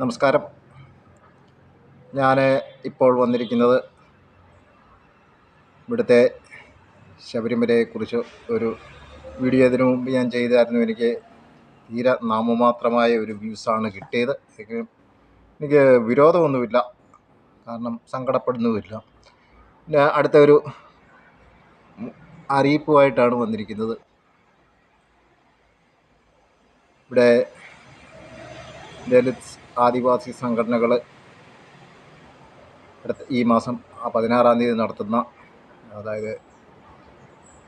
നമസ്കാരം. ഞാൻ ഇപ്പോൾ വന്നിരിക്കുന്നത് ഇവിടുത്തെ ശബരിമലയെക്കുറിച്ച് ഒരു വീഡിയോ ഇതിനു മുമ്പ് ഞാൻ ചെയ്തായിരുന്നു. എനിക്ക് തീരെ നാമമാത്രമായ ഒരു വ്യൂസാണ് കിട്ടിയത്. എനിക്ക് എനിക്ക് വിരോധമൊന്നുമില്ല. കാരണം സങ്കടപ്പെടുന്നുമില്ല. പിന്നെ അടുത്ത ഒരു അറിയിപ്പുമായിട്ടാണ് വന്നിരിക്കുന്നത്. ഇവിടെ ദലിത് ആദിവാസി സംഘടനകൾ അടുത്ത ഈ മാസം പതിനാറാം തീയതി നടത്തുന്ന അതായത്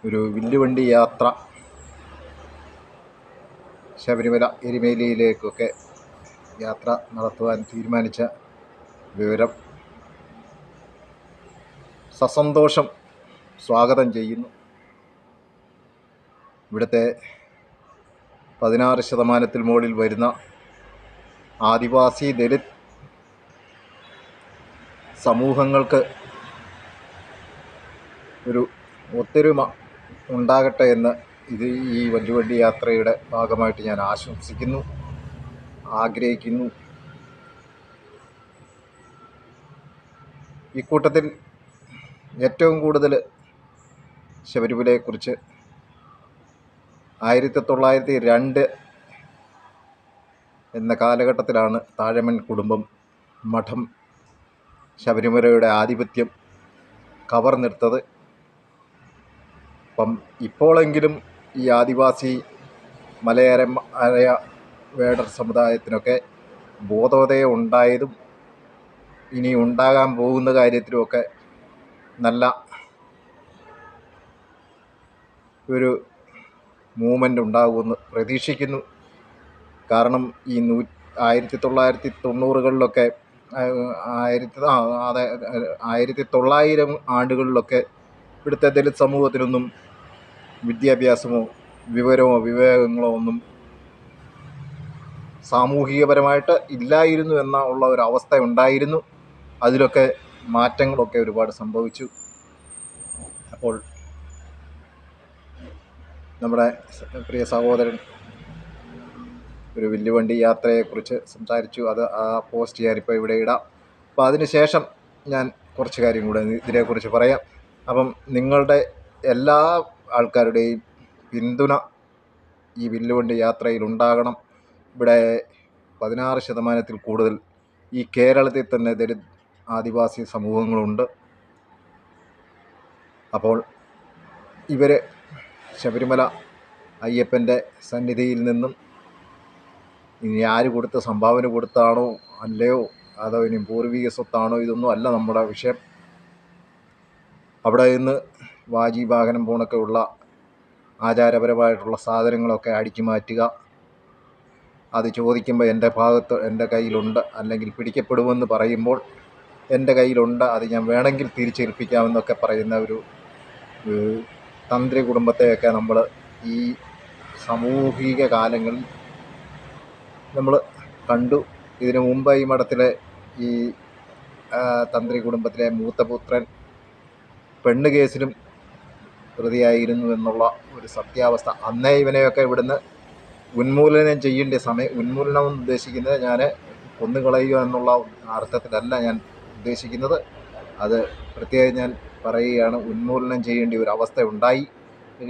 ഒരു വില്ലുവണ്ടി യാത്ര ശബരിമല എരുമേലിയിലേക്കൊക്കെ യാത്ര നടത്തുവാൻ തീരുമാനിച്ച വിവരം സസന്തോഷം സ്വാഗതം ചെയ്യുന്നു. ഇവിടുത്തെ പതിനാറ് ശതമാനത്തിൽ മുകളിൽ വരുന്ന ആദിവാസി ദലിത് സമൂഹങ്ങൾക്ക് ഒരു ഒത്തൊരുമ ഉണ്ടാകട്ടെ എന്ന് ഇത് ഈ വല്ലുവണ്ടി യാത്രയുടെ ഭാഗമായിട്ട് ഞാൻ ആശംസിക്കുന്നു ആഗ്രഹിക്കുന്നു. ഇക്കൂട്ടത്തിൽ ഏറ്റവും കൂടുതൽ ശബരിമലയെക്കുറിച്ച് ആയിരത്തി തൊള്ളായിരത്തി രണ്ട് എന്ന കാലഘട്ടത്തിലാണ് താഴമൺ കുടുംബം മഠം ശബരിമലയുടെ ആധിപത്യം കവർന്നെടുത്തത്. അപ്പം ഇപ്പോഴെങ്കിലും ഈ ആദിവാസി മലയര മലയ വേടർ സമുദായത്തിനൊക്കെ ബോധോദയം ഉണ്ടായതും ഇനി ഉണ്ടാകാൻ പോകുന്ന കാര്യത്തിലുമൊക്കെ നല്ല ഒരു മൂവ്മെന്റ് ഉണ്ടാകുമെന്ന് പ്രതീക്ഷിക്കുന്നു. കാരണം ഈ നൂ ആയിരത്തി തൊള്ളായിരത്തി തൊണ്ണൂറുകളിലൊക്കെ ആയിരത്തി ആ അതെ ആയിരത്തി തൊള്ളായിരം ആണ്ടുകളിലൊക്കെ ഇവിടുത്തെ ദലിത് സമൂഹത്തിനൊന്നും വിദ്യാഭ്യാസമോ വിവരമോ വിവേകങ്ങളോ ഒന്നും സാമൂഹികപരമായിട്ട് ഇല്ലായിരുന്നു എന്ന ഉള്ള ഒരു അവസ്ഥ ഉണ്ടായിരുന്നു. അതിലൊക്കെ മാറ്റങ്ങളൊക്കെ ഒരുപാട് സംഭവിച്ചു. അപ്പോൾ നമ്മുടെ പ്രിയ സഹോദരൻ ഒരു വില്ലുവണ്ടി യാത്രയെക്കുറിച്ച് സംസാരിച്ചു. അത് ആ പോസ്റ്റ് ഞാനിപ്പോൾ ഇവിടെ ഇടാം. അപ്പോൾ അതിനുശേഷം ഞാൻ കുറച്ച് കാര്യം കൂടെ ഇതിനെക്കുറിച്ച് പറയാം. അപ്പം നിങ്ങളുടെ എല്ലാ ആൾക്കാരുടെയും പിന്തുണ ഈ വില്ലുവണ്ടി യാത്രയിൽ ഉണ്ടാകണം ഇവിടെ പതിനാറ് ശതമാനത്തിൽ കൂടുതൽ ഈ കേരളത്തിൽ തന്നെ ദരി ആദിവാസി സമൂഹങ്ങളുണ്ട്. അപ്പോൾ ഇവർ ശബരിമല അയ്യപ്പന്റെ സന്നിധിയിൽ നിന്നും ഇനി ആര് കൊടുത്ത സംഭാവന കൊടുത്താണോ അല്ലയോ? അതോ ഇനി പൂർവിക സ്വത്താണോ? ഇതൊന്നും അല്ല നമ്മുടെ വിഷയം. അവിടെ നിന്ന് വാജി വാഹനം പോണൊക്കെ ഉള്ള ആചാരപരമായിട്ടുള്ള സാധനങ്ങളൊക്കെ അടിച്ചു മാറ്റുക. അത് ചോദിക്കുമ്പോൾ എന്റെ ഭാഗത്ത് എന്റെ കയ്യിലുണ്ട്. അല്ലെങ്കിൽ പിടിക്കപ്പെടുമെന്ന് പറയുമ്പോൾ എന്റെ കയ്യിലുണ്ട്. അത് ഞാൻ വേണമെങ്കിൽ തിരിച്ചേൽപ്പിക്കാമെന്നൊക്കെ പറയുന്ന ഒരു തന്ത്രി കുടുംബത്തെയൊക്കെ നമ്മൾ ഈ സാമൂഹിക കാലങ്ങളിൽ നമ്മൾ കണ്ടു. ഇതിനു മുമ്പ് ഈ മഠത്തിലെ ഈ തന്ത്രി കുടുംബത്തിലെ മൂത്തപുത്രൻ പെണ്ണ് കേസിലും പ്രതിയായിരുന്നു എന്നുള്ള ഒരു സത്യാവസ്ഥ. അന്നേ ഇവനെയൊക്കെ ഇവിടുന്ന് ഉന്മൂലനം ചെയ്യേണ്ട സമയം ഉന്മൂലനം ഉദ്ദേശിക്കുന്നത് ഞാൻ കൊന്നുകളയുക എന്നുള്ള അർത്ഥത്തിലല്ല ഞാൻ ഉദ്ദേശിക്കുന്നത്. അത് പ്രത്യേകം ഞാൻ പറയുകയാണ്. ഉന്മൂലനം ചെയ്യേണ്ട ഒരു അവസ്ഥ ഉണ്ടായി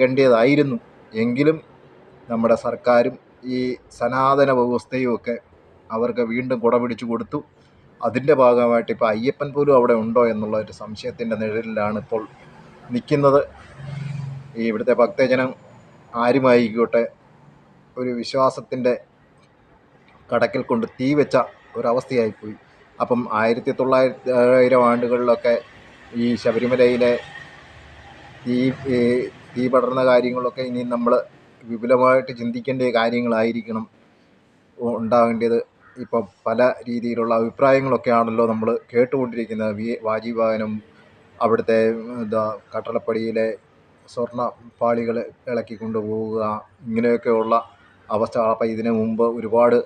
വേണ്ടിയതായിരുന്നു എങ്കിലും നമ്മുടെ സർക്കാരും ഈ സനാതന വ്യവസ്ഥയും ഒക്കെ അവർക്ക് വീണ്ടും കുട പിടിച്ചു കൊടുത്തു. അതിന്റെ ഭാഗമായിട്ട് ഇപ്പോൾ അയ്യപ്പൻ പോലും അവിടെ ഉണ്ടോ എന്നുള്ള ഒരു സംശയത്തിന്റെ നിഴലിലാണ് ഇപ്പോൾ നിൽക്കുന്നത്. ഈ ഇവിടുത്തെ ഭക്തജനം ആരുമായിക്കോട്ടെ ഒരു വിശ്വാസത്തിന്റെ കടക്കിൽ കൊണ്ട് തീ വെച്ച ഒരവസ്ഥയായിപ്പോയി. അപ്പം ആയിരത്തി തൊള്ളായിരത്തി ആയിരം ആണ്ടുകളിലൊക്കെ ഈ ശബരിമലയിലെ തീ തീ പടർന്ന കാര്യങ്ങളൊക്കെ ഇനി നമ്മൾ വിപുലമായിട്ട് ചിന്തിക്കേണ്ട കാര്യങ്ങളായിരിക്കണം ഉണ്ടാകേണ്ടത് ഇപ്പം പല രീതിയിലുള്ള അഭിപ്രായങ്ങളൊക്കെ ആണല്ലോ നമ്മൾ കേട്ടുകൊണ്ടിരിക്കുന്നത്. വി. വാജീവാഹനം അവിടുത്തെ എന്താ കട്ടളപ്പടിയിലെ സ്വർണ പാളികൾ ഇളക്കി കൊണ്ടുപോവുക ഇങ്ങനെയൊക്കെയുള്ള അവസ്ഥ. അപ്പം ഇതിനു മുമ്പ് ഒരുപാട്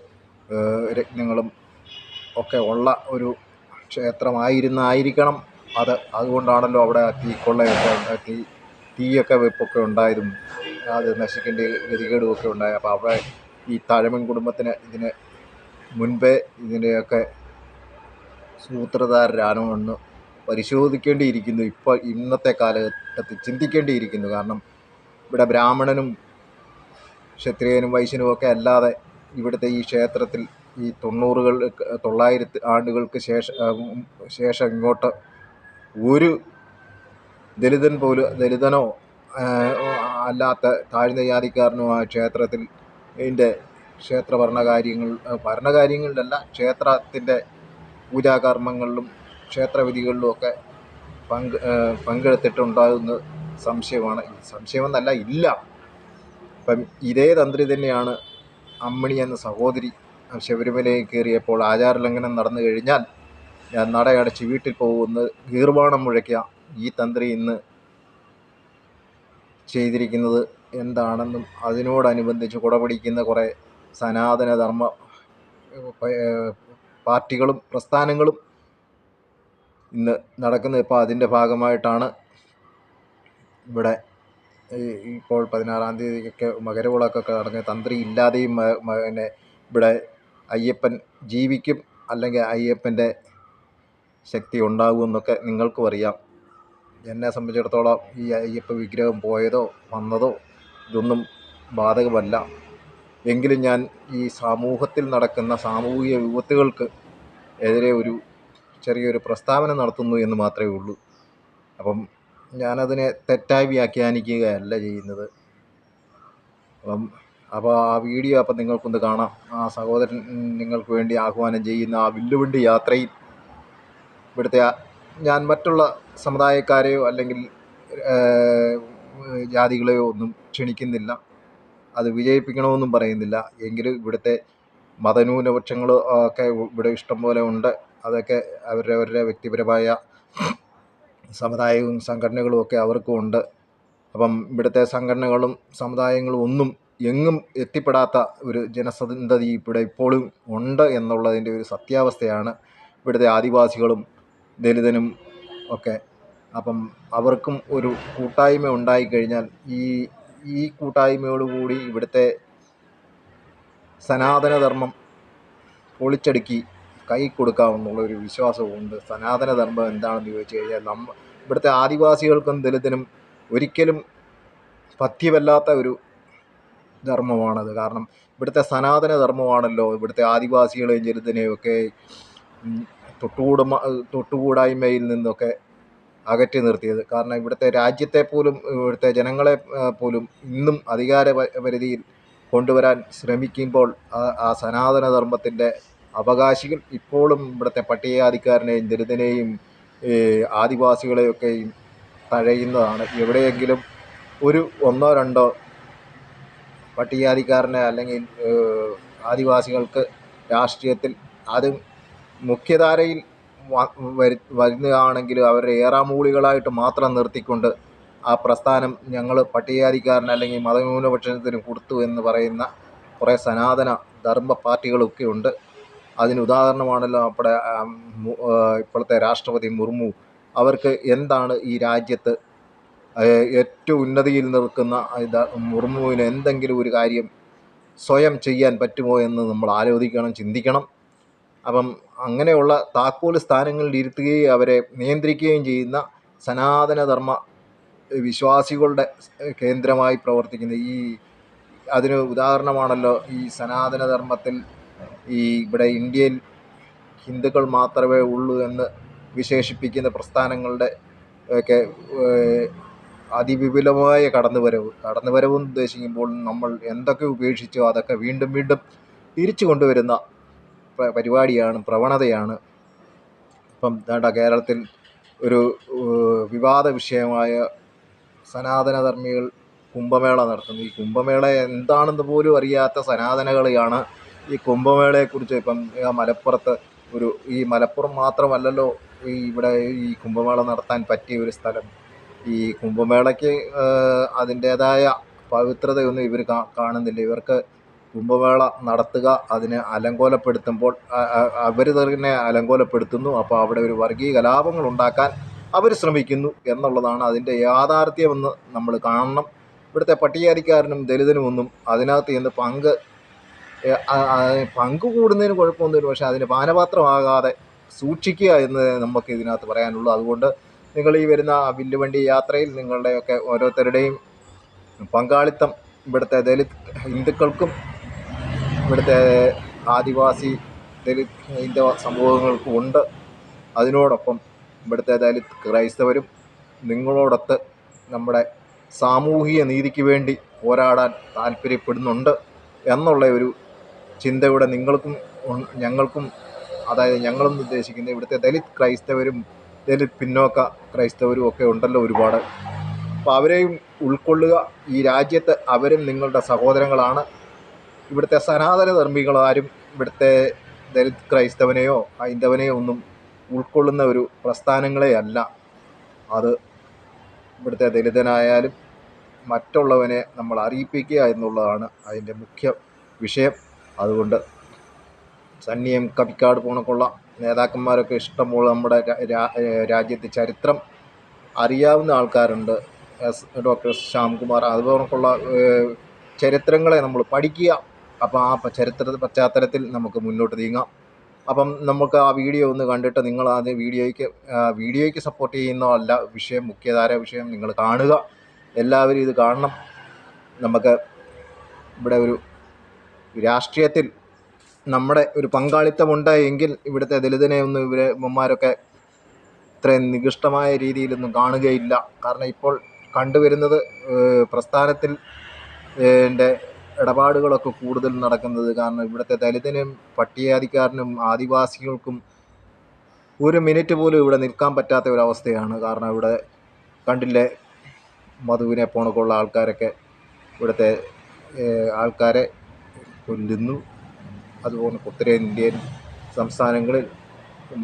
രത്നങ്ങളും ഒക്കെ ഉള്ള ഒരു ക്ഷേത്രമായിരുന്നായിരിക്കണം അത്. അതുകൊണ്ടാണല്ലോ അവിടെ തീക്കൊള്ളയൊക്കെ തീ തീയൊക്കെ വെപ്പൊക്കെ ഉണ്ടായതും. അത് നശിക്കേണ്ട ഗതികേടുമൊക്കെ ഉണ്ടായി. അപ്പോൾ അവിടെ ഈ താഴമൺ കുടുംബത്തിന് ഇതിന് മുൻപേ ഇതിന്റെയൊക്കെ സൂത്രധാരരാണോ എന്ന് പരിശോധിക്കേണ്ടിയിരിക്കുന്നു. ഇപ്പോൾ ഇന്നത്തെ കാലഘട്ടത്തിൽ ചിന്തിക്കേണ്ടിയിരിക്കുന്നു. കാരണം ഇവിടെ ബ്രാഹ്മണനും ക്ഷത്രിയനും വൈശ്യനും ഒക്കെ അല്ലാതെ ഇവിടുത്തെ ഈ ക്ഷേത്രത്തിൽ ഈ തൊണ്ണൂറുകൾ തൊള്ളായിരത്തി ആണ്ടുകൾക്ക് ശേഷം ശേഷം ഇങ്ങോട്ട് ഒരു ദലിതൻ പോലും ദലിതനോ അല്ലാത്ത താഴ്ന്ന ജാതിക്കാരനോ ആ ക്ഷേത്രത്തിൽ ഇതിന്റെ ക്ഷേത്ര ഭരണകാര്യങ്ങൾ ഭരണകാര്യങ്ങളിലല്ല ക്ഷേത്രത്തിന്റെ പൂജാകർമ്മങ്ങളിലും ക്ഷേത്രവിധികളിലും ഒക്കെ പങ്ക് പങ്കെടുത്തിട്ടുണ്ടാകുന്ന സംശയമാണ്. സംശയമെന്നല്ല ഇല്ല. ഇപ്പം ഇതേ തന്ത്രി തന്നെയാണ് അമ്മണി എന്ന സഹോദരി ശബരിമലയിൽ കയറിയപ്പോൾ ആചാരലംഘനം നടന്നു കഴിഞ്ഞാൽ നടയടച്ച് വീട്ടിൽ പോകുന്ന ഗീർവാണം മുഴയ്ക്കുക ഈ തന്ത്രി ഇന്ന് ചെയ്തിരിക്കുന്നത് എന്താണെന്നും അതിനോടനുബന്ധിച്ച് കുടപിടിക്കുന്ന കുറേ സനാതന ധർമ്മ പാർട്ടികളും പ്രസ്ഥാനങ്ങളും ഇന്ന് നടക്കുന്നത്. ഇപ്പോൾ അതിന്റെ ഭാഗമായിട്ടാണ് ഇവിടെ ഇപ്പോൾ പതിനാറാം തീയതിയൊക്കെ മകരവിളക്കൊക്കെ നടന്ന് തന്ത്രി ഇല്ലാതെയും പിന്നെ ഇവിടെ അയ്യപ്പൻ ജീവിക്കും അല്ലെങ്കിൽ അയ്യപ്പന്റെ ശക്തി ഉണ്ടാകുമെന്നൊക്കെ നിങ്ങൾക്കും അറിയാം. എന്നെ സംബന്ധിച്ചിടത്തോളം ഈ അയ്യപ്പ വിഗ്രഹം പോയതോ വന്നതോ ഇതൊന്നും ബാധകമല്ല. എങ്കിലും ഞാൻ ഈ സമൂഹത്തിൽ നടക്കുന്ന സാമൂഹിക വിപത്തുകൾക്ക് എതിരെ ഒരു ചെറിയൊരു പ്രസ്താവന നടത്തുന്നു എന്ന് മാത്രമേ ഉള്ളൂ. അപ്പം ഞാനതിനെ തെറ്റായി വ്യാഖ്യാനിക്കുകയല്ല ചെയ്യുന്നത്. അപ്പം അപ്പോൾ ആ വീഡിയോ അപ്പം നിങ്ങൾക്കൊന്ന് കാണാം. ആ സഹോദരൻ നിങ്ങൾക്ക് വേണ്ടി ആഹ്വാനം ചെയ്യുന്ന ആ വില്ലുവണ്ടി യാത്രയിൽ ഇവിടുത്തെ ഞാൻ മറ്റുള്ള സമുദായക്കാരെയോ അല്ലെങ്കിൽ ജാതികളെയോ ഒന്നും ക്ഷണിക്കുന്നില്ല. അത് വിജയിപ്പിക്കണമെന്നും പറയുന്നില്ല. എങ്കിലും ഇവിടുത്തെ മതന്യൂനപക്ഷങ്ങൾ ഒക്കെ ഇവിടെ ഇഷ്ടം പോലെ ഉണ്ട്. അതൊക്കെ അവരുടെ അവരുടെ വ്യക്തിപരമായ സമുദായവും സംഘടനകളും ഒക്കെ അവർക്കും ഉണ്ട്. അപ്പം ഇവിടുത്തെ സംഘടനകളും സമുദായങ്ങളും ഒന്നും എങ്ങും എത്തിപ്പെടാത്ത ഒരു ജനസന്ധതി ഇവിടെ ഇപ്പോഴും ഉണ്ട് എന്നുള്ളതിന്റെ ഒരു സത്യാവസ്ഥയാണ് ഇവിടുത്തെ ആദിവാസികളും ദലിതനും ഒക്കെ. അപ്പം അവർക്കും ഒരു കൂട്ടായ്മ ഉണ്ടായിക്കഴിഞ്ഞാൽ ഈ ഈ കൂട്ടായ്മയോടുകൂടി ഇവിടുത്തെ സനാതനധർമ്മം പൊളിച്ചടുക്കി കൈ കൊടുക്കാമെന്നുള്ളൊരു വിശ്വാസമുണ്ട് സനാതനധർമ്മം എന്താണെന്ന് ചോദിച്ചു കഴിഞ്ഞാൽ നമ്മ ഇവിടുത്തെ ആദിവാസികൾക്കും ദലിതനും ഒരിക്കലും പഥ്യമല്ലാത്ത ഒരു ധർമ്മമാണത്. കാരണം ഇവിടുത്തെ സനാതന ധർമ്മമാണല്ലോ ഇവിടുത്തെ ആദിവാസികളെയും ദലിതനെയും ഒക്കെ തൊട്ടുകൂടമ തൊട്ടുകൂടായ്മയിൽ നിന്നൊക്കെ അകറ്റി നിർത്തിയത്. കാരണം ഇവിടുത്തെ രാജ്യത്തെ പോലും ഇവിടുത്തെ ജനങ്ങളെ പോലും ഇന്നും അധികാര പരിധിയിൽ കൊണ്ടുവരാൻ ശ്രമിക്കുമ്പോൾ ആ സനാതന ധർമ്മത്തിന്റെ അവകാശികൾ ഇപ്പോഴും ഇവിടുത്തെ പട്ടികജാതിക്കാരനെയും ദലിതനെയും ആദിവാസികളെയൊക്കെയും തഴയുന്നതാണ്. എവിടെയെങ്കിലും ഒരു ഒന്നോ രണ്ടോ പട്ടികജാതിക്കാരനെ അല്ലെങ്കിൽ ആദിവാസികൾക്ക് രാഷ്ട്രീയത്തിൽ അതും മുഖ്യധാരയിൽ വരുന്നതാണെങ്കിൽ അവരെ ഏറാമൂളികളായിട്ട് മാത്രം നിർത്തിക്കൊണ്ട് ആ പ്രസ്ഥാനം ഞങ്ങൾ പട്ടികജാതിക്കാരന് അല്ലെങ്കിൽ മതന്യൂനപക്ഷത്തിന് കൊടുത്തു എന്ന് പറയുന്ന കുറേ സനാതന ധർമ്മ പാർട്ടികളൊക്കെ ഉണ്ട്. അതിന് ഉദാഹരണമാണല്ലോ ഇപ്പോഴത്തെ രാഷ്ട്രപതി മുർമു. അവർക്ക് എന്താണ് ഈ രാജ്യത്ത് ഏറ്റവും ഉന്നതിയിൽ നിൽക്കുന്ന മുർമുവിന് എന്തെങ്കിലും ഒരു കാര്യം സ്വയം ചെയ്യാൻ പറ്റുമോ എന്ന് നമ്മൾ ആലോചിക്കണം ചിന്തിക്കണം. അപ്പം അങ്ങനെയുള്ള താക്കോൽ സ്ഥാനങ്ങളിൽ ഇരുത്തുകയും അവരെ നിയന്ത്രിക്കുകയും ചെയ്യുന്ന സനാതനധർമ്മ വിശ്വാസികളുടെ കേന്ദ്രമായി പ്രവർത്തിക്കുന്ന ഈ അതിന് ഉദാഹരണമാണല്ലോ ഈ സനാതനധർമ്മത്തിൽ ഈ ഇവിടെ ഇന്ത്യയിൽ ഹിന്ദുക്കൾ മാത്രമേ ഉള്ളൂ എന്ന് വിശേഷിപ്പിക്കുന്ന പ്രസ്ഥാനങ്ങളുടെ ഒക്കെ അതിവിപുലമായ കടന്നുവരവ്. കടന്നുവരവ് ഉദ്ദേശിക്കുമ്പോൾ നമ്മൾ എന്തൊക്കെ ഉപേക്ഷിച്ചോ അതൊക്കെ വീണ്ടും വീണ്ടും തിരിച്ചു കൊണ്ടുവരുന്ന പരിപാടിയാണ് പ്രവണതയാണ്. ഇപ്പം വേണ്ട കേരളത്തിൽ ഒരു വിവാദ വിഷയമായ സനാതനധർമ്മികൾ കുംഭമേള നടത്തുന്നു. ഈ കുംഭമേള എന്താണെന്ന് പോലും അറിയാത്ത സനാതനകളെയാണ് ഈ കുംഭമേളയെക്കുറിച്ച് ഇപ്പം മലപ്പുറത്ത് ഒരു ഈ മലപ്പുറം മാത്രമല്ലല്ലോ ഈ ഇവിടെ ഈ കുംഭമേള നടത്താൻ പറ്റിയ ഒരു സ്ഥലം. ഈ കുംഭമേളയ്ക്ക് അതിന്റേതായ പവിത്രതയൊന്നും ഇവർ കാണുന്നില്ല. ഇവർക്ക് കുംഭമേള നടത്തുക അതിനെ അലങ്കോലപ്പെടുത്തുമ്പോൾ അവർ തന്നെ അലങ്കോലപ്പെടുത്തുന്നു. അപ്പോൾ അവിടെ ഒരു വർഗീയ കലാപങ്ങൾ ഉണ്ടാക്കാൻ അവർ ശ്രമിക്കുന്നു എന്നുള്ളതാണ് അതിന്റെ യാഥാർത്ഥ്യമെന്ന് നമ്മൾ കാണണം. ഇവിടുത്തെ പട്ടികജാതിക്കാരനും ദലിതനുമൊന്നും അതിനകത്ത് ചെന്ന് പങ്ക് പങ്ക് കൂടുന്നതിന് കുഴപ്പമൊന്നുമില്ല. പക്ഷേ അതിന് പാനപാത്രമാകാതെ സൂക്ഷിക്കുക എന്ന് നമുക്ക് ഇതിനകത്ത് പറയാനുള്ളൂ. അതുകൊണ്ട് നിങ്ങൾ ഈ വരുന്ന വില്ലുവണ്ടി യാത്രയിൽ നിങ്ങളുടെയൊക്കെ ഓരോരുത്തരുടെയും പങ്കാളിത്തം ഇവിടുത്തെ ദലിത് ഹിന്ദുക്കൾക്കും ഇവിടുത്തെ ആദിവാസി ദലിത് ഹൈന്ദവ സമൂഹങ്ങൾക്കും ഉണ്ട്. അതിനോടൊപ്പം ഇവിടുത്തെ ദലിത് ക്രൈസ്തവരും നിങ്ങളോടൊത്ത് നമ്മുടെ സാമൂഹിക നീതിക്ക് വേണ്ടി പോരാടാൻ താല്പര്യപ്പെടുന്നുണ്ട് എന്നുള്ള ഒരു ചിന്തയുടെ നിങ്ങൾക്കും ഞങ്ങൾക്കും അതായത് ഞങ്ങളും ഉദ്ദേശിക്കുന്നത് ഇവിടുത്തെ ദലിത് ക്രൈസ്തവരും ദലിത് പിന്നോക്ക ക്രൈസ്തവരും ഒക്കെ ഉണ്ടല്ലോ ഒരുപാട്. അപ്പോൾ അവരെയും ഉൾക്കൊള്ളുക ഈ രാജ്യത്ത് അവരും നിങ്ങളുടെ സഹോദരങ്ങളാണ്. ഇവിടുത്തെ സനാതന ധർമ്മികളാരും ഇവിടുത്തെ ദലിത് ക്രൈസ്തവനെയോ ഹൈന്ദവനെയോ ഒന്നും ഉൾക്കൊള്ളുന്ന ഒരു പ്രസ്ഥാനങ്ങളെ അല്ല. അത് ഇവിടുത്തെ ദലിതനായാലും മറ്റുള്ളവനെ നമ്മൾ അറിയിപ്പിക്കുക എന്നുള്ളതാണ് അതിന്റെ മുഖ്യ വിഷയം. അതുകൊണ്ട് സന്നിയം കവിക്കാട് പോണക്കുള്ള നേതാക്കന്മാരൊക്കെ ഇഷ്ടമുള്ള നമ്മുടെ രാജ്യത്തെ ചരിത്രം അറിയാവുന്ന ആൾക്കാരുണ്ട്. S doctor Shyamkumar. അതുപോലൊക്കെയുള്ള ചരിത്രങ്ങളെ നമ്മൾ പഠിക്കുക അപ്പോൾ ആ ചരിത്ര പശ്ചാത്തലത്തിൽ നമുക്ക് മുന്നോട്ട് നീങ്ങാം. അപ്പം നമുക്ക് ആ വീഡിയോ ഒന്ന് കണ്ടിട്ട് നിങ്ങൾ ആ വീഡിയോയ്ക്ക് വീഡിയോയ്ക്ക് സപ്പോർട്ട് ചെയ്യുന്നതല്ല വിഷയം മുഖ്യധാര വിഷയം നിങ്ങൾ കാണുക. എല്ലാവരും ഇത് കാണണം. നമുക്ക് ഇവിടെ ഒരു രാഷ്ട്രീയത്തിൽ നമ്മുടെ ഒരു പങ്കാളിത്തമുണ്ട് എങ്കിൽ ഇവിടുത്തെ ദലിതനെ ഒന്നും ഇവരെ ഇവന്മാരൊക്കെ ഇത്രയും നികൃഷ്ടമായ രീതിയിലൊന്നും കാണുകയില്ല. കാരണം ഇപ്പോൾ കണ്ടുവരുന്നത് പ്രസ്ഥാനത്തിൽ എന്റെ ഇടപാടുകളൊക്കെ കൂടുതൽ നടക്കുന്നത്. കാരണം ഇവിടുത്തെ ദലിതനും പട്ടികജാതിക്കാരനും ആദിവാസികൾക്കും ഒരു മിനിറ്റ് പോലും ഇവിടെ നിൽക്കാൻ പറ്റാത്ത ഒരവസ്ഥയാണ് കാരണം ഇവിടെ കണ്ടില്ലേ? മധുവിനെ പോണക്കുള്ള ആൾക്കാരൊക്കെ ഇവിടുത്തെ ആൾക്കാരെ കൊല്ലുന്നു. അതുപോലെ ഉത്തരേന്ത്യൻ സംസ്ഥാനങ്ങളിൽ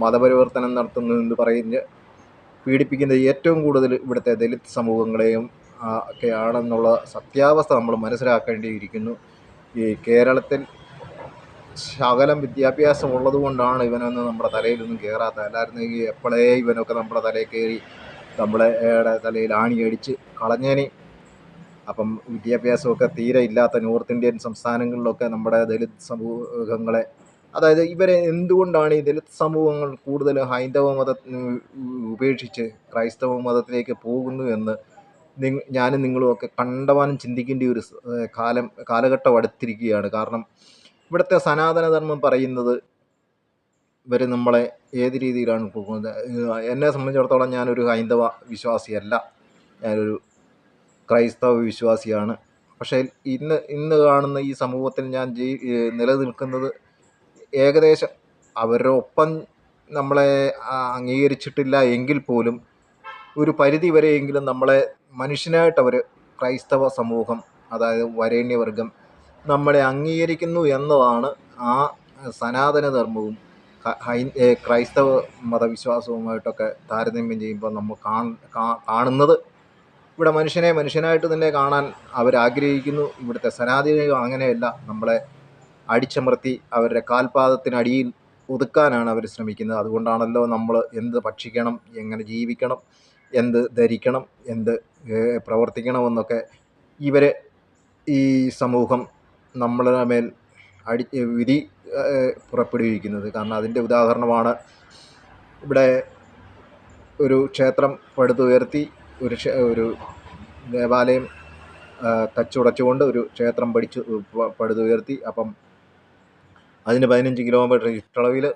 മതപരിവർത്തനം നടത്തുന്നു എന്ന് പറയുന്ന പീഡിപ്പിക്കുന്ന ഏറ്റവും കൂടുതൽ ഇവിടുത്തെ ദലിത് സമൂഹങ്ങളെയും ഒക്കെയാണെന്നുള്ള സത്യാവസ്ഥ നമ്മൾ മനസ്സിലാക്കേണ്ടിയിരിക്കുന്നു. ഈ കേരളത്തിൽ ശകലം വിദ്യാഭ്യാസം ഉള്ളതുകൊണ്ടാണ് ഇവനൊന്നും നമ്മുടെ തലയിലൊന്നും കയറാത്ത അല്ലായിരുന്നെങ്കിൽ എപ്പോഴേ ഇവനൊക്കെ നമ്മുടെ തലയിൽ കയറി നമ്മളെ തലയിൽ ആണി അടിച്ച് കളഞ്ഞേനെ. അപ്പം വിദ്യാഭ്യാസമൊക്കെ തീരെ ഇല്ലാത്ത നോർത്ത് ഇന്ത്യൻ സംസ്ഥാനങ്ങളിലൊക്കെ നമ്മുടെ ദലിത് സമൂഹങ്ങളെ അതായത് ഇവരെ എന്തുകൊണ്ടാണ് ഈ ദലിത് സമൂഹങ്ങൾ കൂടുതൽ ഹൈന്ദവ മത ഉപേക്ഷിച്ച് ക്രൈസ്തവ മതത്തിലേക്ക് പോകുന്നു എന്ന് ഞാനും നിങ്ങളും ഒക്കെ കണ്ടവാനും ചിന്തിക്കേണ്ട ഒരു കാലം കാലഘട്ടം അടുത്തിരിക്കുകയാണ്. കാരണം ഇവിടുത്തെ സനാതനധർമ്മം പറയുന്നത് ഇവർ നമ്മളെ ഏത് രീതിയിലാണ് പോകുന്നത്? എന്നെ സംബന്ധിച്ചിടത്തോളം ഞാനൊരു ഹൈന്ദവ വിശ്വാസിയല്ല. ഞാനൊരു ക്രൈസ്തവ വിശ്വാസിയാണ്. പക്ഷേ ഇന്ന് ഇന്ന് കാണുന്ന ഈ സമൂഹത്തിൽ ഞാൻ ജീ നിലനിൽക്കുന്നത് ഏകദേശം അവരുടെ ഒപ്പം നമ്മളെ അംഗീകരിച്ചിട്ടില്ല എങ്കിൽ പോലും ഒരു പരിധി വരെയെങ്കിലും നമ്മളെ മനുഷ്യനായിട്ട് അവർ ക്രൈസ്തവ സമൂഹം അതായത് വരേണ്യവർഗം നമ്മളെ അംഗീകരിക്കുന്നു എന്നതാണ് ആ സനാതന ധർമ്മവും ക്രൈസ്തവ മതവിശ്വാസവുമായിട്ടൊക്കെ താരതമ്യം ചെയ്യുമ്പോൾ നമ്മൾ കാണുന്നത്. ഇവിടെ മനുഷ്യനെ മനുഷ്യനായിട്ട് തന്നെ കാണാൻ അവരാഗ്രഹിക്കുന്നു. ഇവിടുത്തെ സനാതനികൾ അങ്ങനെയല്ല. നമ്മളെ അടിച്ചമർത്തി അവരുടെ കാൽപാദത്തിനടിയിൽ ഒതുക്കാനാണ് അവർ ശ്രമിക്കുന്നത്. അതുകൊണ്ടാണല്ലോ നമ്മൾ എന്ത് ഭക്ഷിക്കണം എങ്ങനെ ജീവിക്കണം എന്ത് ധരിക്കണം എന്ത് പ്രവർത്തിക്കണമെന്നൊക്കെ ഇവർ ഈ സമൂഹം നമ്മളുടെ മേൽ അടി വിധി പുറപ്പെടുവിക്കുന്നത്. കാരണം അതിന്റെ ഉദാഹരണമാണ് ഇവിടെ ഒരു ക്ഷേത്രം പടുത്തുയർത്തി ഒരു ഒരു ദേവാലയം തച്ചുടച്ചുകൊണ്ട് ഒരു ക്ഷേത്രം പഠിച്ചു പടുത്തുയർത്തി അപ്പം അതിന് പതിനഞ്ച് കിലോമീറ്റർ ചുറ്റളവിൽ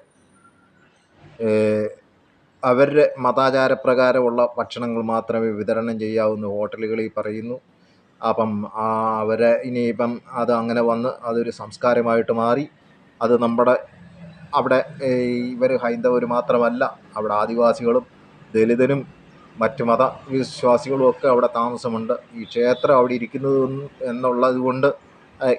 അവരുടെ മതാചാരപ്രകാരമുള്ള ഭക്ഷണങ്ങൾ മാത്രമേ വിതരണം ചെയ്യാവുന്ന ഹോട്ടലുകളിൽ പറയുന്നു. അപ്പം അവരെ ഇനിയിപ്പം അത് അങ്ങനെ വന്ന് അതൊരു സംസ്കാരമായിട്ട് മാറി. അത് നമ്മുടെ അവിടെ ഇവർ ഹൈന്ദവർ മാത്രമല്ല അവിടെ ആദിവാസികളും ദലിതനും മറ്റു മത വിശ്വാസികളും ഒക്കെ അവിടെ താമസമുണ്ട്. ഈ ക്ഷേത്രം അവിടെ ഇരിക്കുന്നത് എന്നുള്ളത് കൊണ്ട്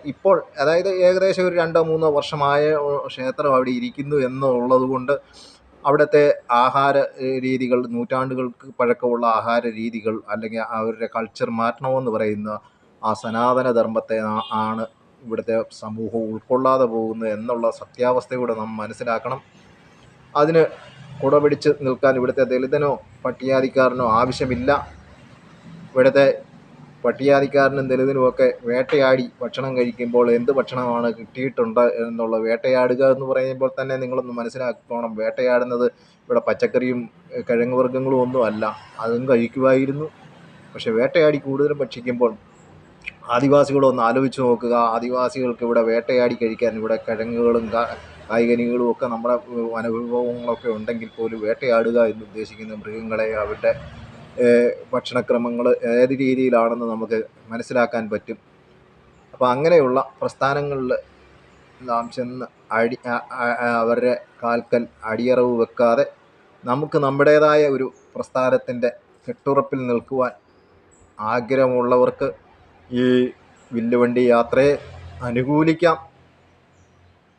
ഇപ്പോൾ അതായത് ഏകദേശം ഒരു രണ്ടോ മൂന്നോ വർഷമായ ക്ഷേത്രം അവിടെ ഇരിക്കുന്നു എന്നുള്ളത് കൊണ്ട് അവിടുത്തെ ആഹാര രീതികൾ നൂറ്റാണ്ടുകൾക്ക് പഴക്കമുള്ള ആഹാര രീതികൾ അല്ലെങ്കിൽ അവരുടെ കൾച്ചർ മാറ്റണമെന്ന് പറയുന്ന ആ സനാതന ധർമ്മത്തെ ആണ് ഇവിടുത്തെ സമൂഹം ഉൾക്കൊള്ളാതെ പോകുന്നത് എന്നുള്ള സത്യാവസ്ഥയോടെ നാം മനസ്സിലാക്കണം. അതിന് കുടപിടിച്ച് നിൽക്കാൻ ഇവിടുത്തെ ദളിതനോ പട്ടികജാതിക്കാരനോ ആവശ്യമില്ല. ഇവിടുത്തെ പട്ടികജാതിക്കാരനും ദലിതനുമൊക്കെ വേട്ടയാടി ഭക്ഷണം കഴിക്കുമ്പോൾ എന്ത് ഭക്ഷണമാണ് കിട്ടിയിട്ടുണ്ട് എന്നുള്ള വേട്ടയാടുക എന്ന് പറയുമ്പോൾ തന്നെ നിങ്ങളൊന്ന് മനസ്സിലാക്കണം. വേട്ടയാടുന്നത് ഇവിടെ പച്ചക്കറിയും കിഴങ്ങ് വർഗങ്ങളും ഒന്നും അല്ല. അതും കഴിക്കുമായിരുന്നു. പക്ഷെ വേട്ടയാടി കൂടുതലും ഭക്ഷിക്കുമ്പോൾ ആദിവാസികളൊന്ന് ആലോചിച്ച് നോക്കുക. ആദിവാസികൾക്ക് ഇവിടെ വേട്ടയാടി കഴിക്കാൻ ഇവിടെ കിഴങ്ങുകളും കായികനികളും ഒക്കെ നമ്മുടെ വനവിഭവങ്ങളൊക്കെ ഉണ്ടെങ്കിൽ പോലും വേട്ടയാടുക എന്ന് ഉദ്ദേശിക്കുന്ന മൃഗങ്ങളെ അവരുടെ ഭക്ഷണക്രമങ്ങൾ ഏത് രീതിയിലാണെന്ന് നമുക്ക് മനസ്സിലാക്കാൻ പറ്റും. അപ്പോൾ അങ്ങനെയുള്ള പ്രസ്ഥാനങ്ങളിൽ നാം ചെന്ന് അടി അവരുടെ കാൽക്കൽ അടിയറവ് വെക്കാതെ നമുക്ക് നമ്മുടേതായ ഒരു പ്രസ്ഥാനത്തിന്റെ കെട്ടുറപ്പിൽ നിൽക്കുവാൻ ആഗ്രഹമുള്ളവർക്ക് ഈ വില്ലുവണ്ടി യാത്രയെ അനുകൂലിക്കാം.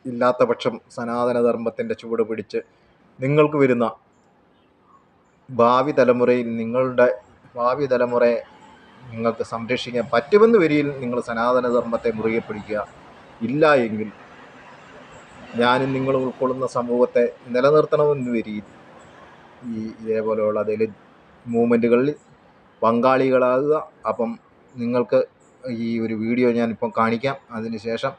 ഇല്ലാത്ത പക്ഷം സനാതനധർമ്മത്തിന്റെ ചുവട് പിടിച്ച് നിങ്ങൾക്ക് വരുന്ന ഭാവി തലമുറയിൽ നിങ്ങളുടെ ഭാവി തലമുറയെ നിങ്ങൾക്ക് സംരക്ഷിക്കാൻ പറ്റുമെന്ന് വരിയിൽ നിങ്ങൾ സനാതനധർമ്മത്തെ മുറുകെ പിടിക്കുക. ഇല്ല എങ്കിൽ ഞാനും നിങ്ങൾ ഉൾക്കൊള്ളുന്ന സമൂഹത്തെ നിലനിർത്തണമെന്ന് വരിയിൽ ഈ ഇതേപോലെയുള്ള ദലിത് മൂവ്മെന്റുകളിൽ പങ്കാളികളാകുക. അപ്പം നിങ്ങൾക്ക് ഈ ഒരു വീഡിയോ ഞാനിപ്പം കാണിക്കാം. അതിന് ശേഷം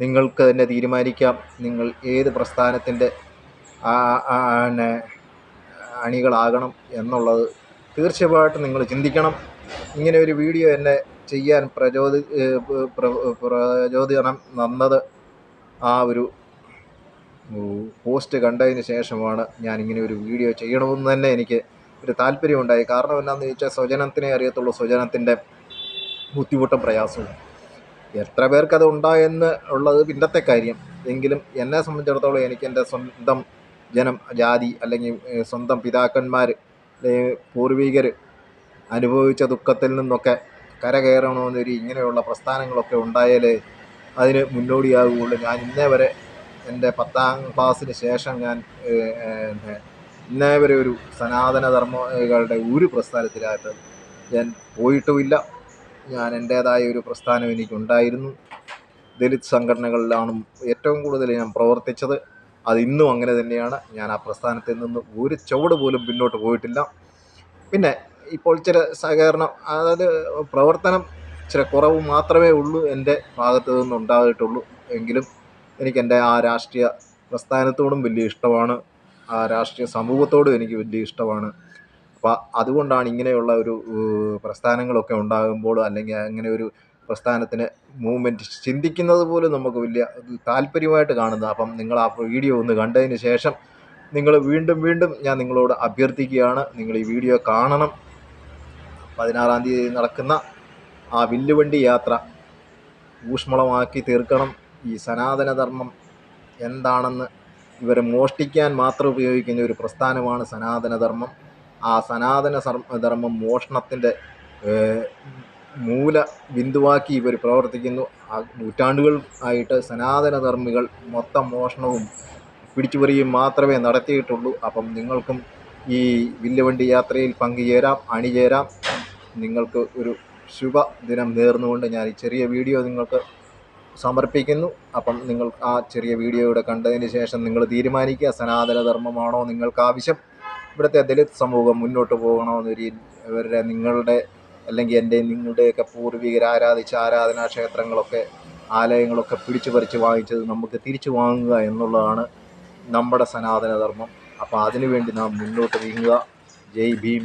നിങ്ങൾക്ക് തന്നെ തീരുമാനിക്കാം. നിങ്ങൾ ഏത് പ്രസ്ഥാനത്തിന്റെ അണികളാകണം എന്നുള്ളത് തീർച്ചയായിട്ടും നിങ്ങൾ ചിന്തിക്കണം. ഇങ്ങനെ ഒരു വീഡിയോ എന്നെ ചെയ്യാൻ പ്രചോദി പ്രചോദനം നന്നത് ആ ഒരു പോസ്റ്റ് കണ്ടതിന് ശേഷമാണ് ഇങ്ങനെ ഒരു വീഡിയോ ചെയ്യണമെന്ന് തന്നെ എനിക്ക് ഒരു താല്പര്യമുണ്ടായി. കാരണം എന്താണെന്ന് ചോദിച്ചാൽ സ്വജനത്തിനെ അറിയത്തുള്ളൂ. സ്വജനത്തിന്റെ ബുദ്ധിമുട്ടും പ്രയാസവും. എത്ര പേർക്കത് ഉണ്ടായെന്ന് ഉള്ളത് പിന്നത്തെ കാര്യം. എങ്കിലും എന്നെ സംബന്ധിച്ചിടത്തോളം എനിക്ക് എന്റെ സ്വന്തം ജനം ജാതി അല്ലെങ്കിൽ സ്വന്തം പിതാക്കന്മാർ പൂർവികർ അനുഭവിച്ച ദുഃഖത്തിൽ നിന്നൊക്കെ കരകയറണമെന്നൊരു ഇങ്ങനെയുള്ള പ്രസ്ഥാനങ്ങളൊക്കെ ഉണ്ടായാലേ അതിന് മുന്നോടിയാകുകയുള്ളൂ ഞാൻ ഇന്നേ വരെ എന്റെ പത്താം ക്ലാസ്സിന് ശേഷം ഞാൻ ഇന്നേ വരെ ഒരു സനാതന ധർമ്മങ്ങളുടെ ഒരു പ്രസ്ഥാനത്തിലായിട്ട് ഞാൻ പോയിട്ടുമില്ല. ഞാൻ എന്റേതായ ഒരു പ്രസ്ഥാനം എനിക്കുണ്ടായിരുന്നു. ദലിത് സംഘടനകളിലാണ് ഏറ്റവും കൂടുതൽ ഞാൻ പ്രവർത്തിച്ചത്. അത് ഇന്നും അങ്ങനെ തന്നെയാണ്. ഞാൻ ആ പ്രസ്ഥാനത്തിൽ നിന്ന് ഒരു ചുവട് പോലും പിന്നോട്ട് പോയിട്ടില്ല. പിന്നെ ഇപ്പോൾ ചില സഹകരണം അതായത് പ്രവർത്തനം ചില കുറവ് മാത്രമേ ഉള്ളൂ എന്റെ ഭാഗത്തു നിന്നുണ്ടായിട്ടുള്ളൂ എങ്കിലും എനിക്ക് എന്റെ ആ രാഷ്ട്രീയ പ്രസ്ഥാനത്തോടും വലിയ ഇഷ്ടമാണ്. ആ രാഷ്ട്രീയ സമൂഹത്തോടും എനിക്ക് വലിയ ഇഷ്ടമാണ്. അപ്പോൾ അതുകൊണ്ടാണ് ഇങ്ങനെയുള്ള ഒരു പ്രസ്ഥാനങ്ങളൊക്കെ ഉണ്ടാകുമ്പോൾ അല്ലെങ്കിൽ അങ്ങനെ ഒരു പ്രസ്ഥാനത്തിന് മൂവ്മെന്റ് ചിന്തിക്കുന്നത് പോലും നമുക്ക് വലിയ താല്പര്യമായിട്ട് കാണുന്നത് അപ്പം നിങ്ങൾ ആ വീഡിയോ ഒന്ന് കണ്ടതിന് ശേഷം നിങ്ങൾ വീണ്ടും വീണ്ടും ഞാൻ നിങ്ങളോട് അഭ്യർത്ഥിക്കുകയാണ്. നിങ്ങൾ ഈ വീഡിയോ കാണണം. പതിനാറാം തീയതി നടക്കുന്ന ആ വില്ലുവണ്ടി യാത്ര ഊഷ്മളമാക്കി തീർക്കണം. ഈ സനാതനധർമ്മം എന്താണെന്ന് ഇവരെ മോഷ്ടിക്കാൻ മാത്രം ഉപയോഗിക്കുന്ന ഒരു പ്രസ്ഥാനമാണ് സനാതനധർമ്മം. ആ സനാതന ധർമ്മം മോഷണത്തിന്റെ മൂല ബിന്ദുവാക്കി ഇവർ പ്രവർത്തിക്കുന്നു. നൂറ്റാണ്ടുകൾ ആയിട്ട് സനാതനധർമ്മികൾ മൊത്തം മോഷണവും പിടിച്ചുപറിയും മാത്രമേ നടത്തിയിട്ടുള്ളൂ. അപ്പം നിങ്ങൾക്കും ഈ വില്ലുവണ്ടി യാത്രയിൽ പങ്കുചേരാം അണിചേരാം. നിങ്ങൾക്ക് ഒരു ശുഭ ദിനം നേർന്നുകൊണ്ട് ഞാൻ ഈ ചെറിയ വീഡിയോ നിങ്ങൾക്ക് സമർപ്പിക്കുന്നു. അപ്പം നിങ്ങൾ ആ ചെറിയ വീഡിയോയുടെ കണ്ടതിന് ശേഷം നിങ്ങൾ തീരുമാനിക്കുക സനാതനധർമ്മമാണോ നിങ്ങൾക്ക് ആവശ്യം ഇവിടുത്തെ ദലിത് സമൂഹം മുന്നോട്ട് പോകണമെന്നൊരു ഇവരുടെ നിങ്ങളുടെ അല്ലെങ്കിൽ എന്റെ നിങ്ങളുടെയൊക്കെ പൂർവികർ ആരാധിച്ച ആരാധനാ ക്ഷേത്രങ്ങളൊക്കെ ആലയങ്ങളൊക്കെ പിടിച്ചു പറിച്ച് വാങ്ങിച്ചത് നമുക്ക് തിരിച്ചു വാങ്ങുക എന്നുള്ളതാണ് നമ്മുടെ സനാതനധർമ്മം. അപ്പോൾ അതിനുവേണ്ടി നാം മുന്നോട്ട് നീങ്ങുക. ജയ് ഭീം.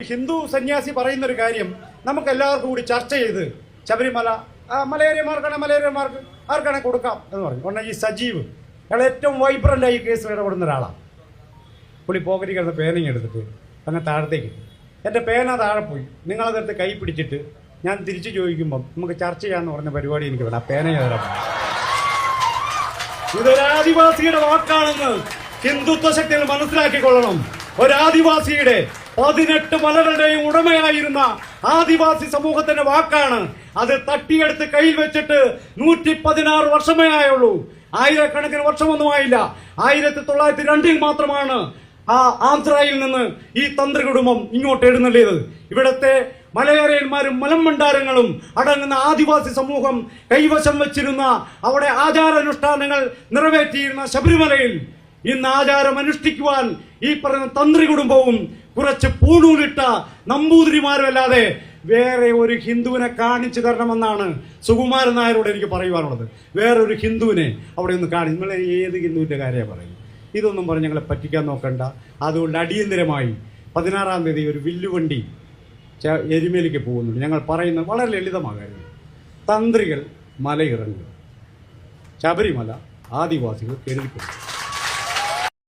ഹിന്ദു സന്യാസി പറയുന്ന ഒരു കാര്യം നമുക്ക് എല്ലാവർക്കും കൂടി ചർച്ച ചെയ്ത് ശബരിമല ആ, മലയേറിയമാർക്കാണ് മലയേറിയമാർക്ക് ആർക്കാണെ കൊടുക്കാം എന്ന് പറഞ്ഞു. ഉടനെ ഈ സജീവ് അയാൾ ഏറ്റവും വൈബ്രന്റായി കേസിൽ ഇടപെടുന്ന ഒരാളാണ് പുള്ളി പോക്കറ്റി കിടന്ന് പേനയും എടുത്തിട്ട് അങ്ങനെ താഴത്തേക്ക്. എന്റെ പേന താഴെ പോയി. നിങ്ങളതെടുത്ത് കൈ പിടിച്ചിട്ട് ഞാൻ തിരിച്ചു ചോദിക്കുമ്പം നമുക്ക് ചർച്ച ചെയ്യാമെന്ന് പറഞ്ഞ പരിപാടി എനിക്ക് വേണം. ആ പേന ഏതാ ഇതൊരാദിവാസിയുടെ വാക്കാണെന്ന് ഹിന്ദുത്വ ശക്തികൾ മനസ്സിലാക്കിക്കൊള്ളണം. ഒരാദിവാസിയുടെ പതിനെട്ട് മലകളുടെയും ഉടമയായിരുന്ന ആദിവാസി സമൂഹത്തിന്റെ വാക്കാണ് അത് തട്ടിയെടുത്ത് കയ്യിൽ വെച്ചിട്ട് നൂറ്റി പതിനാറ് വർഷമേ ആയുള്ളൂ. ആയിരക്കണക്കിന് വർഷമൊന്നും ആയില്ല. ആയിരത്തി തൊള്ളായിരത്തി രണ്ടിൽ മാത്രമാണ് ആ ആന്ധ്രയിൽ നിന്ന് ഈ തന്ത്രി കുടുംബം ഇങ്ങോട്ട് എഴുന്നള്ളിയത്. ഇവിടത്തെ മലയേറിയന്മാരും മലമ്പണ്ടാരങ്ങളും അടങ്ങുന്ന ആദിവാസി സമൂഹം കൈവശം വച്ചിരുന്ന അവിടെ ആചാരാനുഷ്ഠാനങ്ങൾ നിറവേറ്റിയിരുന്ന ശബരിമലയിൽ ഇന്ന് ആചാരം അനുഷ്ഠിക്കുവാൻ ഈ പറഞ്ഞ തന്ത്രി കുടുംബവും കുറച്ച് പൂണൂലിട്ട നമ്പൂതിരിമാരും അല്ലാതെ വേറെ ഒരു ഹിന്ദുവിനെ കാണിച്ചു തരണമെന്നാണ് സുകുമാരൻ നായരോട് എനിക്ക് പറയുവാനുള്ളത്. വേറെ ഒരു ഹിന്ദുവിനെ അവിടെ ഒന്ന് കാണി നിങ്ങൾ ഏത് ഹിന്ദുവിന്റെ കാര്യമാണ് പറയുന്നത്? ഇതൊന്നും പറഞ്ഞ് ഞങ്ങളെ പറ്റിക്കാൻ നോക്കണ്ട. അതുകൊണ്ട് അടിയന്തരമായി പതിനാറാം തീയതി ഒരു വില്ലുവണ്ടി എരുമേലിക്ക് പോകുന്നുണ്ട്. ഞങ്ങൾ പറയുന്നത് വളരെ ലളിതമാകാര്യം. തന്ത്രികൾ മലയിറങ്ങുക ശബരിമല ആദിവാസികൾ കരുതിക്കൊടുക്കും